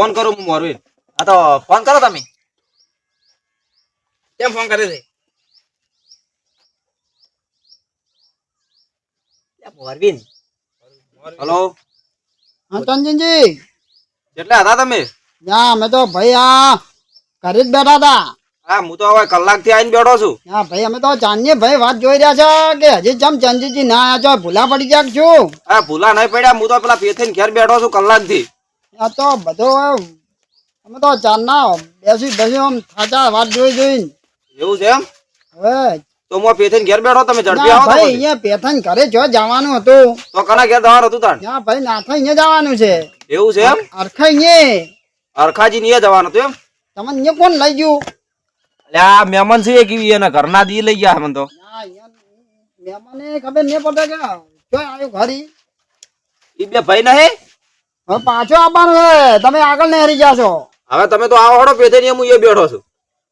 Phone કરું હું મોરવી આ તો ફોન કરો તમે. કેમ ફોન કરે છે? મોરવીન? હલો? હા કેટલા હતા તમે? ના અમે તો ભાઈ આ ઘરે જ બેઠા હતા. હા હું તો હવે કલાકથી આવીને બેઠો છું. હા ભાઈ અમે તો ચાંદની ભાઈ વાત જોઈ રહ્યા છે કે હજી જમ ચંદજીજી ના આયા છો ભૂલા પડી ગયા છું હા ભૂલા નહીં પડ્યા. હું તો પેલા પેથીને ઘેર બેઠો છું કલાકથી આ તો બધો અમે તો ચાંદના બેસી બેસી આમ થાચા વાત જોઈ જોઈ એવું છે એમ? હવે તો હું પેથન ઘેર બેઠો તમે ઝડપી આવો ભાઈ અહીંયા પેથન ઘરે જો જવાનું હતું. તો કના ઘેર જવાનું હતું તાણ? ના ભાઈ નાથા અહીંયા જવાનું છે. એવું છે એમ? અરખા અહીંયા અરખાજી ની જવાનું હતું એમ? તમને અહીંયા કોણ લઈ ગયું? એટલે આ મહેમાન છે કેવી એના ઘરના દી લઈ ગયા મને તો. મહેમાને ખબર નહીં પડે કે જો આવ્યો ઘરી. ઈ બે ભાઈ નહીં? હવે પાછો આવવાનું છે. તમે આગળ ને હરી જાશો હવે તમે તો આવો હડો પેથે હું એ બેઠો છું.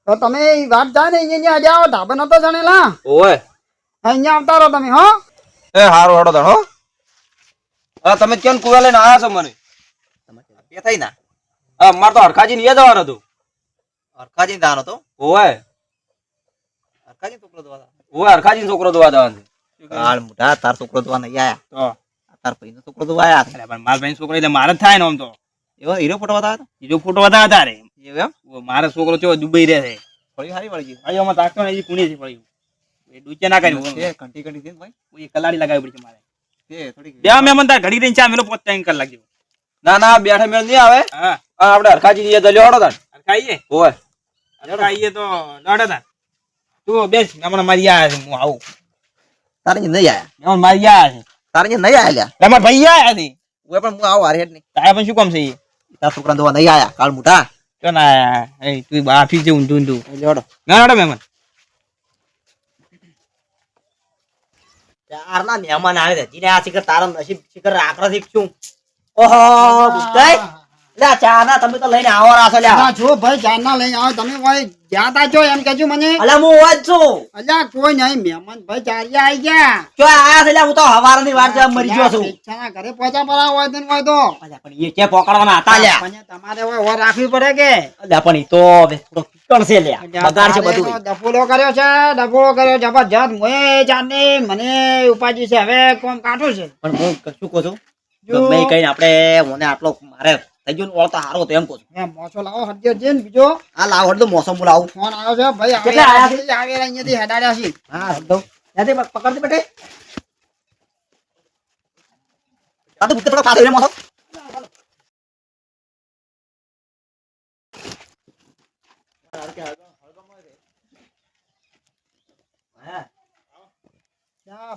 તો તમે વાત જાય ને અહીંયા આજે આવો ઢાબે નતો જાણેલા? ઓય અહીંયા આવતા રહો તમે હો. એ હારો હડો હો. હા તમે કેમ કુવા લઈને આવ્યા છો મને? એ થઈ ના. હા મારે તો હરખાજી ની જવાનું હતું. હરખાજી દાનો હતો? ઓય હરખાજી છોકરો દવા ઓય હરખાજી છોકરો દવા જવાનું કાળ મોટા તાર છોકરો દવા નહીં આયા. તો તાર ભાઈનો છોકરો તો આયા અરે પણ મારા ભાઈ છોકરો એટલે મારે જ થાય ને આમ તો. એવો હીરો ફોટો બતાવ્યો હીરો ફોટો વધારે તારે. એવું એમ? મારો છોકરો ચો દુબઈ રહે છે. ફળી હારી વળી ગઈ ભાઈ આમાં તાકતો ને કુણી છે ફળી એ ડૂચે ના કરી છે કંટી કંટી છે ભાઈ? એ કલાડી લગાવી પડી છે મારે. તે થોડી બે મેં તાર ઘડી રહીને ચા મેલો પોત ટાઈમ કર લાગ્યો ના ના બેઠે મેળ નહીં આવે. હા. આપણે હરખાજી ની દલ્યો હડો તાર. હરખાઈએ? ઓય હરખાઈએ તો લડે તાર. તું બેસ મહેમાન મારી આ છે હું આવું. તારે નહીં આયા? મહેમાન મારી આ છે. તારે નહીં આયા લ્યા. તમારા ભાઈ આયા છે હું પણ હું આવો હારે નહીં તારે પણ શું કામ છે તારા છોકરા દવા નહીં આયા કાળ મોટા. ચો ના આયા. એ તું બાફી છે ઊંધું ઊંધું. લેવડો ના લડો મહેમાન. ચારના મહેમાન આવે છે. જીને આ શિખર તારા નસીબ શિખર આકરા શીખશું. ઓહો બુદ્ધાઈ. લે ચાના તમે તો લઈને આવો રાસો લે. ના જો ભાઈ ચાના લઈને આવો. તમે ભાઈ જ્યાં તા છો એમ કેજો મને. અલે હું હોજ છું. અલે કોઈ નહીં મહેમાન ભાઈ ચાલ્યા આવી ગયા. જો આયા છે હું તો હવારની વાર જોવા મરી ગયો છું. ચાના ઘરે પહોંચા પરા હોય તો હોય તો. પણ એ કે પકડવાના હતા લે. પણ તમારે હવે ઓર રાખવી પડે કે? અલે પણ ઈ તો થોડો પીકણ છે લે. બગાડ છે બધું ડફોલો કર્યો છે ડફોલો કર્યો જબરજસ્ત. મોય જાને મને ઉપાજી છે હવે કોમ કાઢું છે. પણ હું શું કહું છું. ગમે કઈ આપણે મને આટલો મારે થઈ ગયો ઓળતા હારો તો એમ કહું છું. એમ મોસો લાવો હરજે છે ને બીજો. આ લાવ હટ તો મોસમ બોલાવું ફોન આવ્યો છે ભાઈ આવે કેટલા આયા છે? આવેલા અહીંયાથી હેડાડ્યા છે. હા હટ દઉં ત્યાંથી પક- પકડતી બેટે. આ તો ભૂતે થોડો પાછો મોસો.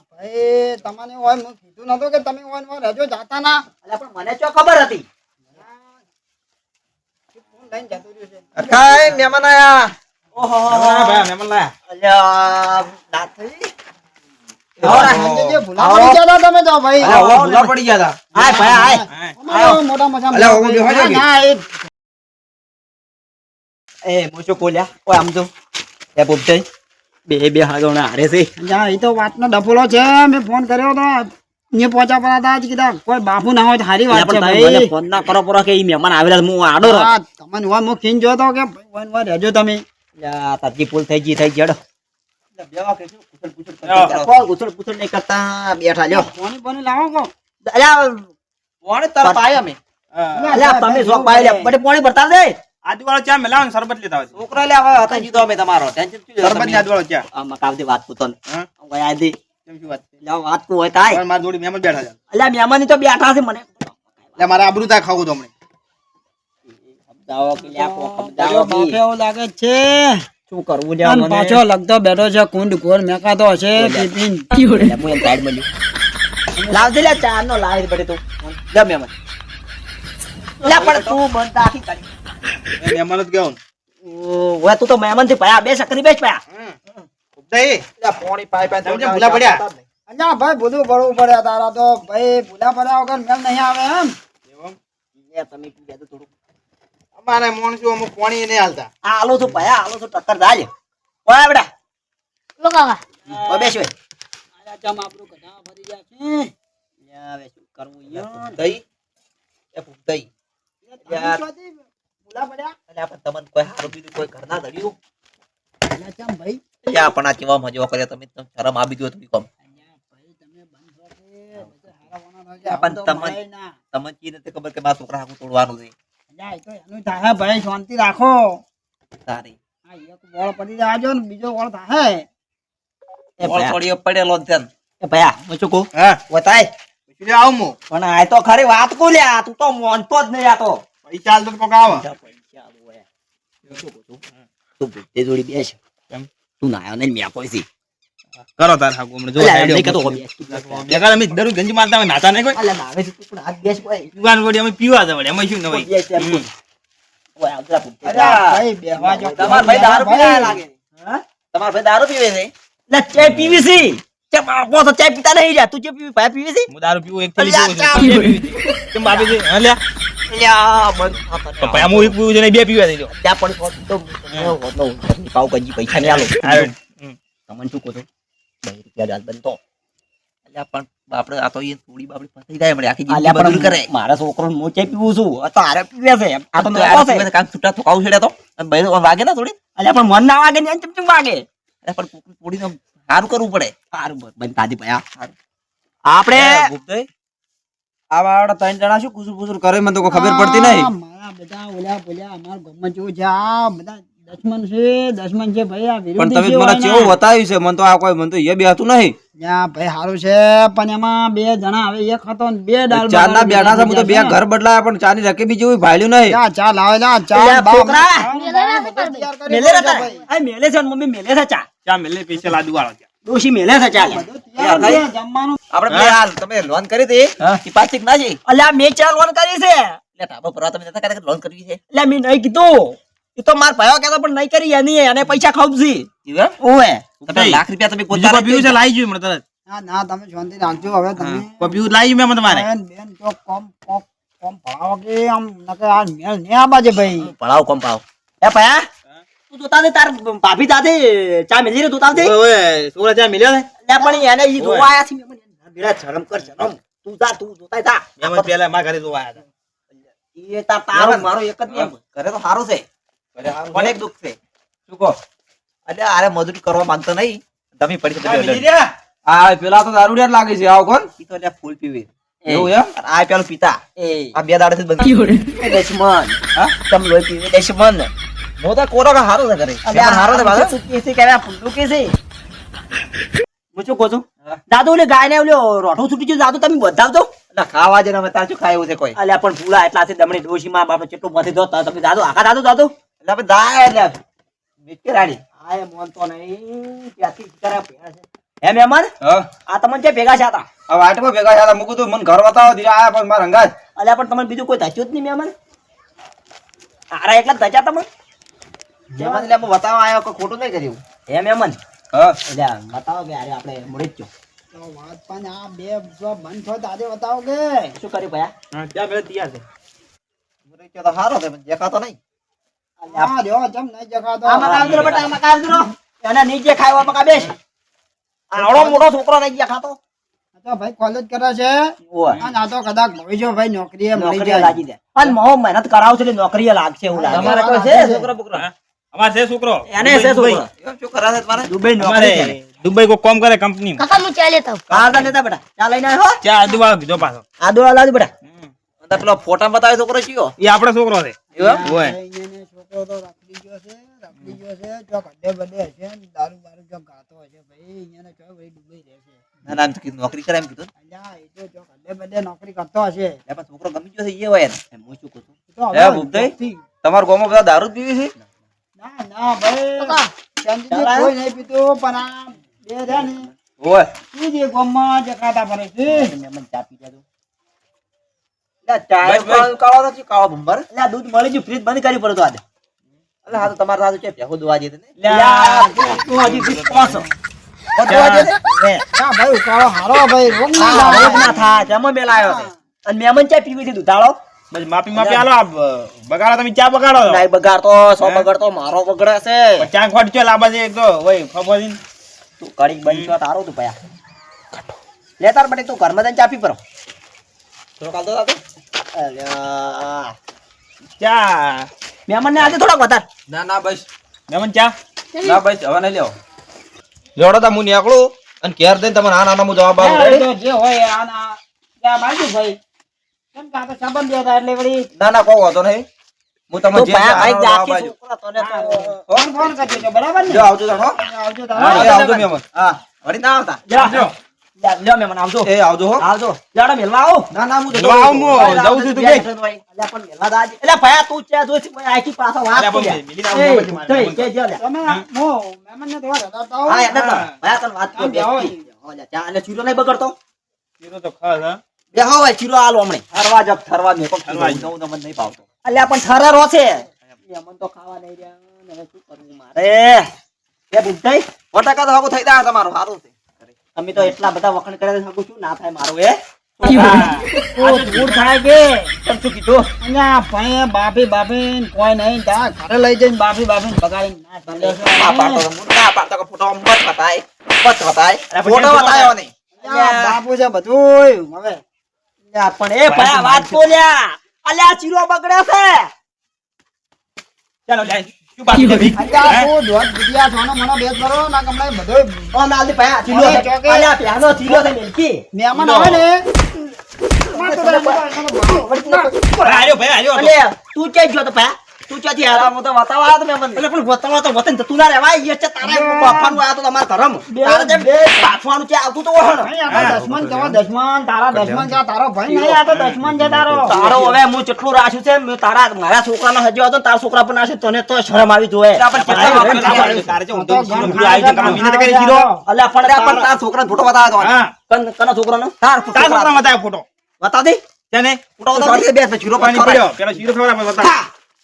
ભાઈ તમને કીધું નતું કે તમે રહેજો જાતા ના એટલે પણ મને ચો ખબર હતી? ફોન લઈને જતું રહ્યું છે અખાય મહેમાન આયા ઓહો મહેમાન લાયા અલ્યા ના થઈ હવે સાંજે જે ભૂલા પડી ગયા તા તમે તો ભાઈ. અલ્યા, ઓવા ભૂલા પડી ગયા હતા આય ભાઈ આય અમારો મોટા મોટા અલ્યા, ઓવો બેહો ના, ને. ના એ એ મોચો કોલ્યા ઓય આમ જો. એ બોબજાઈ બે હારે છે. જા એ તો વાતનો ડફોલો છે. મેં ફોન કર્યો તો. અહીંયા પોચા પડા હતા કીધા. કોઈ બાપુ ના હોય તો સારી વાત છે ભાઈ. ફોન ના કરો પરો કે ઈ મહેમાન આવેલા હું આડો રહો. તમને હોય હું ખીન જોતો કે રહેજો તમે. તાજી પુલ થઈ ગઈ થઈ જડો લ્યો. કોઈ નહીં કરતા? બેઠા લ્યો. પાણી પાણી લાવો કો. અલ્યા કોણે તરફ આયા અમે. અલ્યા તમે શોખ પાઈ લે બટે પાણી ભરતા દે આજુવાળો ચા મેલાવો ને શરબત લેતા હોય છોકરા લે હવે હતા જીતો અમે તમારો. ટેન્શન શું આજુવાળો ચા મકાવતી વાત પૂતો ને. હા? ઓય આ દે કેમ શું વાત છે? તું હોય તાય. પણ જોડી મહેમાન બેઠા છે. અલ્યા મહેમાન તો બેઠા છે મને. એટલે મારે આબરૂ તા ખાવું તો હમણે. સમજાવો કે લ્યા કોક તારો સમજાવો બાપે કે એવું લાગે છે. શું કરવું લ્યા મને? પાછો લગતો બેઠો છે કુંડ કોણ મેકાતો હશે ટિફિન. હું એને સાઈડ લાવજે લે ચા નો લાવી બટે તું. લે મહેમાન. લે પણ તું બંધ આખી કરી મહેમાન જ ગયો ઓય તું તો મહેમાનથી પયા બે સકરી બેસ ભયા પોણી પાઈ પાઈ ભૂલા પડ્યા. અલ્યા ભાઈ બધું પડવું પડે તારા તો. ભાઈ ભૂલા પડ્યા વગર મેલ નહીં આવે એમ. એવું? તમે પી તો થોડું અમારે મોણસું અમુક પોણી નહીં હાલતા. આ તો ભયા આલો તો ટક્કર દાલે ઓય બેટા. લો કાકા. ઓય બેસ ઓય આયા ચમ આપણું ગધા ફરી ગયા છે. લે હવે શું કરવું યાર? દહીં એ દહીં યાર. ભૂલા પડ્યા? અલ્યા પણ તમને કોઈ હારું બીજું કોઈ ઘરના ધડ્યું અલ્યા ચમ ભાઈ. અલ્યા પણ આ કેવા મજો કરે તમે તમે શરમ આવી ગયો તમે કોમ અલ્યા ભાઈ તમે બંધ છો કે બધા હારા વાના થશે. પણ તો તમને- કી નથી ખબર કે મારા છોકરા હાકું તોડવાનું છે. તો એનું ભાઈ શાંતિ રાખો. તારી. એક વળ પડી જાજો ને બીજો વળ થાય. એ વળતોડીઓ પડેલો જ એ ભયા હું શું કહું? હા. બતાય. પછી આવું હું પણ આ તો ખરી વાત કો લ્યા તું તો મોનતો જ નહીં આ તો. પૈસા તો કોક આવે તું બુદ્ધિ જોડી બેસ. કેમ? તું નાયો ને મેં પૈસી કરો તાર હાકુ હમણાં જો નહીં કહેતો, મૂકું. બેસ, તું બેસ. બેકાર અમે દરરોજ ગંજી મારતા હોય નાતા નહીં કોઈ અલ્યા, નાવે છે તું પણ આ ગેસ કોઈ. પીવાન વડી અમે પીવા જવા અમે શું નવાઈ. ઓય, આ જરા બુદ્ધિ. અલ્યા ભાઈ બેહવા જો તમારા ભાઈ દારૂ પીવા લાગે હા? તમારા ભાઈ દારૂ પીવે છે લે ચા પીવી સી ચા બાળકો તો ચા પીતા નહીં જા તું ચે પીવી ભાઈ પીવી છે હું દારૂ પીવું એક અલ્યા, પીવું છું. કેમ બાપી છે હા લ્યા અલ્યા, બંધ થા તને. તો ભાઈ આમ હું એક પીવું છું બે પીવા દઈ ત્યાં પણ તો પાવ ગંજી પૈસા નહીં આલો. તમને શું કહો છો? બે રૂપિયા જાત બનતો. અલ્યા પણ આપણે આ તો એ થોડી બાપડી ફસાઈ જાય હમણાં આખી જિંદગી મજૂરી કરે. મારા છોકરો હું ચે પીવું છું. તારે પીવે છે. આ તો તો છે. છૂટા તો. છેડે ભાઈ વાગે ના થોડી? અલ્યા પણ મન ના વાગે ને ચમ ચમ વાગે? અલ્યા પણ થોડી સારું કરવું પડે. સારું બન ભયા સારું. આપણે આ વાળા ત્રણ જણા શું કુસુર કુસુર કરે? મને તો કોઈ ખબર પડતી નહીં. મારા બધા ઓલ્યા બોલ્યા અમાર ગામમાં જો જા બધા દશમન છે દશમન છે ભાઈ આ પણ તમે મને. કેવું બતાવ્યું છે? મને તો આ કોઈ મને તો એ બેહતું નહીં. યા ભાઈ સારું છે પણ એમાં બે જણા હવે એક હતો ને બે ડાલ ચાર ના બેઠા છે હું તો બે ઘર બદલાયા પણ ચાની રકેબી જેવું ભાલ્યું નહીં. યા ચા લાવે લા ચા છોકરા. મેલે રતા ભાઈ. આ મેલે છે મમ્મી મેલે છે ચા. ચા મેલે પૈસા લાડુ વાળો ડોશી મેલે છે ચા જમવાનું. આપણે બે હાલ તમે લોન કરી હતી એ પાછી ના છે અલ્યા મેં ચા લોન કરી છે. એટલે ઢાબા પર તમે નતા કહેતા કે લોન કરવી છે. એટલે મેં નહીં કીધું. એ તો માર ભાઈઓ કેતો પણ નહીં કરી એની એને પૈસા ખપજી ઓએ તમે લાખ રૂપિયા તમે પોતા પીવું છે? લાવી જોઈએ મને તરત. ના ના તમે શાંતિ રાખજો હવે તમે. પીવું લાવી મેં તમારે બેન બેન જો કોમ કોમ કોમ ભણાવો કે આમ નકે આ મેલ ને આ બાજે ભાઈ. ભણાવો કોમ પાવ એ ભયા તું જોતા તાર ભાભી દાદે ચા મેલી રે જોતા દે ઓએ સોરા ચા મિલ્યા ને? પણ એને ઈ જોવા આયા છે બેડા શરમ કર શરમ. તું જા તું જોતા જા. એમ પેલા મારા ઘરે જોવા આવ્યા એ તા તારો મારો એક જ નિયમ. ઘરે તો સારું છે. પણ એક દુઃખ છે. શું કહો? એટલે આરે મજૂરી કરવા માંગતો નહીં. તમે પડી છે રહ્યા? આ પેલા તો દારૂ ડેર લાગે છે. આવો કોણ? ઈ તો એટલે ફૂલ પીવી. એવું એમ? આ પેલું પીતા. આ બે દાડે બંધ દશમન. હા? તમ લોહી પીવે. દશમન. તો કોરો કે હારો છે ઘરે. હારો છે બાજુ કે છે કે આ કે કેસે હું શું કહું છું દાદુ ઓલે ગાય ને ઓલો રોઠો છૂટી ગયો. દાદુ તમે બતાવજો એટલે ખાવા જઈને અમે તાર શું ખાય છે કોઈ? અલ્યા પણ ભૂલા એટલા છે દમણી ડોશીમાં બાપડો ચેટલું મથી દો તમે દાદુ આખા દાદુ દાદુ? એટલે આપણે દાય એટલે મીઠી રાડી આય મોનતો નહીં. ત્યાંથી કરે ભેળા છે. હે મહેમાન? આ તમને જે ભેગા છે હતા આ વાટમાં ભેગા હતા. મૂકું તું મને ઘર બતાવો ધીરે આયા પણ મારા અંગાજ. અલ્યા પણ તમને બીજું કોઈ ધચ્યું જ નહીં મહેમાન? આરા એકલા ધચ્યા તમે? જેમાં એટલે બતાવવા આવ્યો કોઈ ખોટું નહીં કર્યું. હે મહેમાન? હા. અલ્યા બતાવો કે અરે આપણે મળી જ છો. તો વાત પણ આ બે બંધ થયો તાજે બતાવો કે. શું કર્યું ભયા? હા, પેલા તૈયાર છે. તો પણ દેખાતો નહીં. જો જમ નહીં બેટા એને નીચે ખાવા મકા બેસ. આવડો મોટો છોકરો નહીં ગયા ખાતો. તો ભાઈ કોલેજ કરે છે. ઓય અને આ તો કદાચ ભવિષ્ય ભાઈ નોકરીએ મળી જાય. લાગી જાય. અને મહો મહેનત કરાવશે એટલે નોકરીએ લાગશે એવું લાગે. તમારે કોઈ છે? છોકરો બોકરો? હા? અમાર છે છોકરો. એને છે છોકરો. શું કરા છે તમારે? દુબઈ નોકરી કરે દુબઈ કો કામ કરે કંપની કાકા હું ચા લેતા કાકા લેતા બેટા. ચા લઈને આવ્યો ચા આદુવાળો કીધો પાછો. આદુવાળો લાવજો બેટા. અંદર પેલો ફોટા બતાવે છોકરો કયો? એ આપણો છોકરો છે. એવો? હોય. છોકરો તો રાખડી ગયો છે રાખડી ગયો છે. જો કડે બડે છે દારૂ દારૂ જો ગાતો હશે ભાઈ અહીંયા જો ભાઈ દુબઈ રહે છે. તમારો ગામમાં બધા દારૂ પીવી છે? ના ના ભાઈ. ચંદજી કોઈ નહીં પીતું પણ આ બે રહ્યા ને. ઓય. ઈ જ એ જકાતા ફરે છે. મહેમાન ચા પી જાજો. કાળો કાળો દૂધ મળી ગયું ફ્રીજ બંધ કરી પડ્યો તો આજે. એટલે હા તો તમારે સાસુ છે ભેગો દોવા જઈએ તું- હજી ભાઈ ઉકાળો હારો ભાઈ ના થાય તેમાં અને મેમન ચા પીવી છે દૂધાળો બસ માફી માફી આલો આ બગાડો તમે ચા બગાડો. ના બગાડતો સો બગાડતો મારો બગડે છે. ચા ખોટ ચો લાંબા છે એક તો. ઓય ફફોજીને. તું કડી બંધ છો તારો તું પયા લે તાર બટે તું ઘરમાં જઈને ચા પી પરો. થોડો કાલ તો તાતો. ચા ચા. મહેમાનને આજે થોડાક વધારે. ના ના બસ. મહેમાન ચા? ના બસ હવે નહીં લેવો. જોડો તા હું નીકળું અને ઘેર જઈને તમારે આ નાના હું જવાબ? તો જે હોય આના ત્યાં બાજુ ભાઈ. ના ના કોઈ વાંધો નહીં. હું તમને જે ફોન કરજો બરાબર ને? જો આવજો તાણ, આવજો તો. હા, હા. એ આવજો મહેમાન હા વળી ના આવતા. લ્યો લ્યો મહેમાન આવજો. એ આવજો હો. આવજો. લેડો મેલવા આવો. ના ના હું જો આવું હું જઉં છું તું કે અલ્યા પણ મેલવા દાજ એટલે ભયા તું ચા જોઈ છે આખી પાછો વાત કરી. મિલી ના આવજો પછી મારે કે જે લ્યા તમે હું મહેમાનને તો વાત હતા હા એટલે ભયા તને વાત કરી ચા એટલે ચીરો નહીં બગડતો? શીરો તો ખાસ હા. બે ભાઈ ચીરો આલો હમણે. નહીં ભાવતો. અલ્યા પણ છે તો ખાવા નહીં રહ્યા. ને હવે શું કરવું મારે? એ બુદ્ધાઈ બટાકા તો હાગું થઈ જાય તમારું. સારું છે. તમે તો એટલા બધા વખણ કરે શકું છું ના થાય મારું એ શું બાપુ છે બધું હવે પણ એ ભયા વાત તો લ્યા અલ્યા ચીરો બગડે છે. ચાલો જાય તું ભાઈ ક્યાં ગયો તો ભયા તું ક્યાંથી આવ્યો? હું તો બતાવવા આવ્યો તો મેં એટલે પણ બતાવવા તો વતન જતું ના રહેવાય. એ છે તારે બાફાનું આવ્યો તો તમારા ઘરમ તારે જેમ બાફવાનું છે આવતું તો વહણ નહીં, આ તો દશમન કેવો દશમન. તારા દશમન છે. તારો ભાઈ નહીં આ તો દશમન છે તારો. તારો હવે હું જેટલું રાખ્યું છે મેં તારા મારા છોકરાનો હજુ હતો તારા છોકરા પણ નાશે તને તો શરમ આવી જોઈએ તારે હું તો આવી છે, તમે કરી. અલ્યા પણ પણ તારા છોકરાને ફોટો બતાવ્યો તો કન કનો છોકરાનો? તાર તારા છોકરાનો. બતાવ્યો ફોટો. બતા દે છે ફોટો બતાવી દે બે જીરો પાણી પડ્યો. પેલો શીરો ખવડાવો, બતાવો.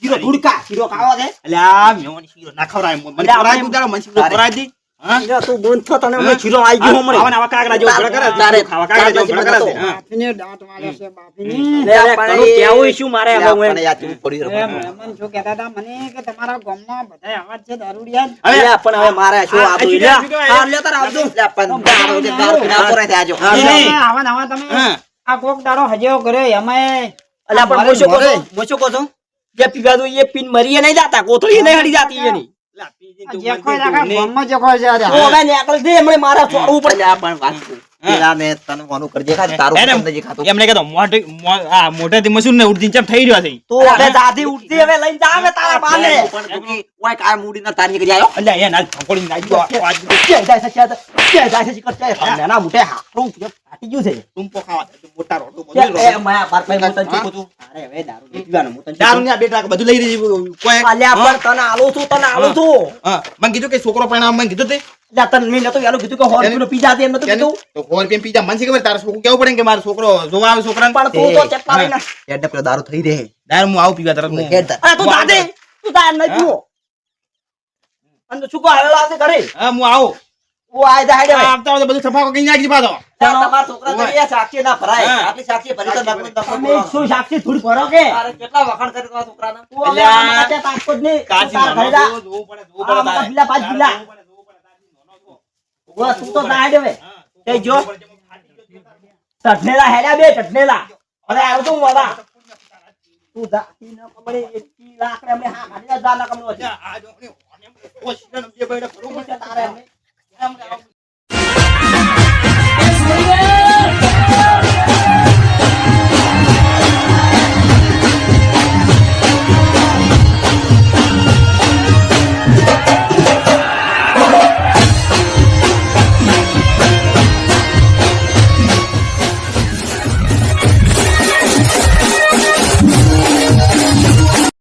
શીરો ધુડકા શીરો ખાવા દે અલ્યા મેવાની શીરો ના ખવરાય મને અલ્યા, તું તારો મને શીરો દી હા? તું બંધ થો તને હમણાં શીરો આવી ગયો મને આવા આવા કાગડા જેવો ભડક કરે. તારે- ખાવા કાગડા જેવો તારે કરે. બાફીને દાંત વાળે છે બાફીને. લે, પણ કેવું શું મારે? હવે હું આપણે યાદ પડી રહ્યો. મહેમાન જો કહેતા હતા મને કે તમારા ગામમાં બધા આવા છે દારૂડિયા. હવે પણ હવે મારે શું આવું લે આ લ્યો તારે આવજો. લે, પણ દારૂ છે, દારૂ ના કરે આજો. આવા આવા તમે આ કોક દાડો હજ્યો કર્યો એમાં અલ્યા, પણ મોશો કહો મોશો છો? જે પીવા દો પીન મરીએ નહીં જાતા કોથળી નહીં હડી જાતી એની જે કોઈ રાખા નહીં. ગામમાં જેખોય છે. તો હવે દે હમણાં મારા છોડવું પડે આ પણ વાત. પેલાને તને કોનું કરજે ખાલી તારું પસંદ નથી ખાતું. એમને કહેતો મોઢે મો- આ મોઢેથી મસૂર ને ઉડતી ચમ થઈ રહ્યો છે. તું હવે દાદી ઉઠતી હવે લઈને જા તારા બાને. પણ તું ઓય કાંઈ મૂડીના તાર નીકળી અલ્યા એ ના ફકોડી નાખી આજ ક્યાં જાય છે ક્યાં ક્યાં જાય છે શીખર ક્યાં નાના મોટે હાથું ફાટી ગયું છે. ટૂંપો ખાવા તું મોટા રોટલો બધું એ માયા બાર ભાઈ હું. તને શું અરે હવે દારૂ નહીં પીવાનો, હું દારૂ ને આ બધું લઈ રહી કોઈ અલ્યા પણ તને આલું છું તને આલું છું. હા. મને કીધું કે છોકરો પણ મને કીધું તે. મેં નતું એનું કીધું કે સો રૂપિયાનો પીઝા દે એમ નતું કીધું. તો સો રૂપિયા પીજા? મને શી ખબર તારે છોકરું કેવું પડે કે મારો છોકરો જોવા આવે છોકરાને? પણ તું તો ચટલા લઈને હેડને પેલો દારૂ થઈ રહે. દારૂ હું આવું પીવા તરત હું. હેડ. અરે તું દાદે. તું તાર નહીં પીવો અને શું કહો હવે ઘરે. હા હું આવું. ઓ આય જા હેડે. આવતા હોય બધું સફા કરી નાખી પાછો. ત્યાં છોકરા ઓય. સાક્ષી ના ભરાય. આટલી સાક્ષી ભરી તો નકરું તમે શું સાક્ષી થોડી ભરો કે? તારે કેટલા વખાણ કરી તમારા છોકરાના? તું જ નહીં. તું કાચી તાર ઘરે જોવું પડે જોવું પડે મારા તારે. ભીલા પાંચ ભીલા. જોવું પડે, જોવું પડે, તારે નાનો છો. ઓય, તું તો ના હેડે હવે. તે જો. પડે. ચટનેલા હેડ્યા બે ચટનેલા અરે આવ તું વાળા તું જા ઈ ન એક એકી લાકડે અમે હા ખાલી જા ના કમળો છે આ જો, અને ઓછીનો બે બૈડા પડે.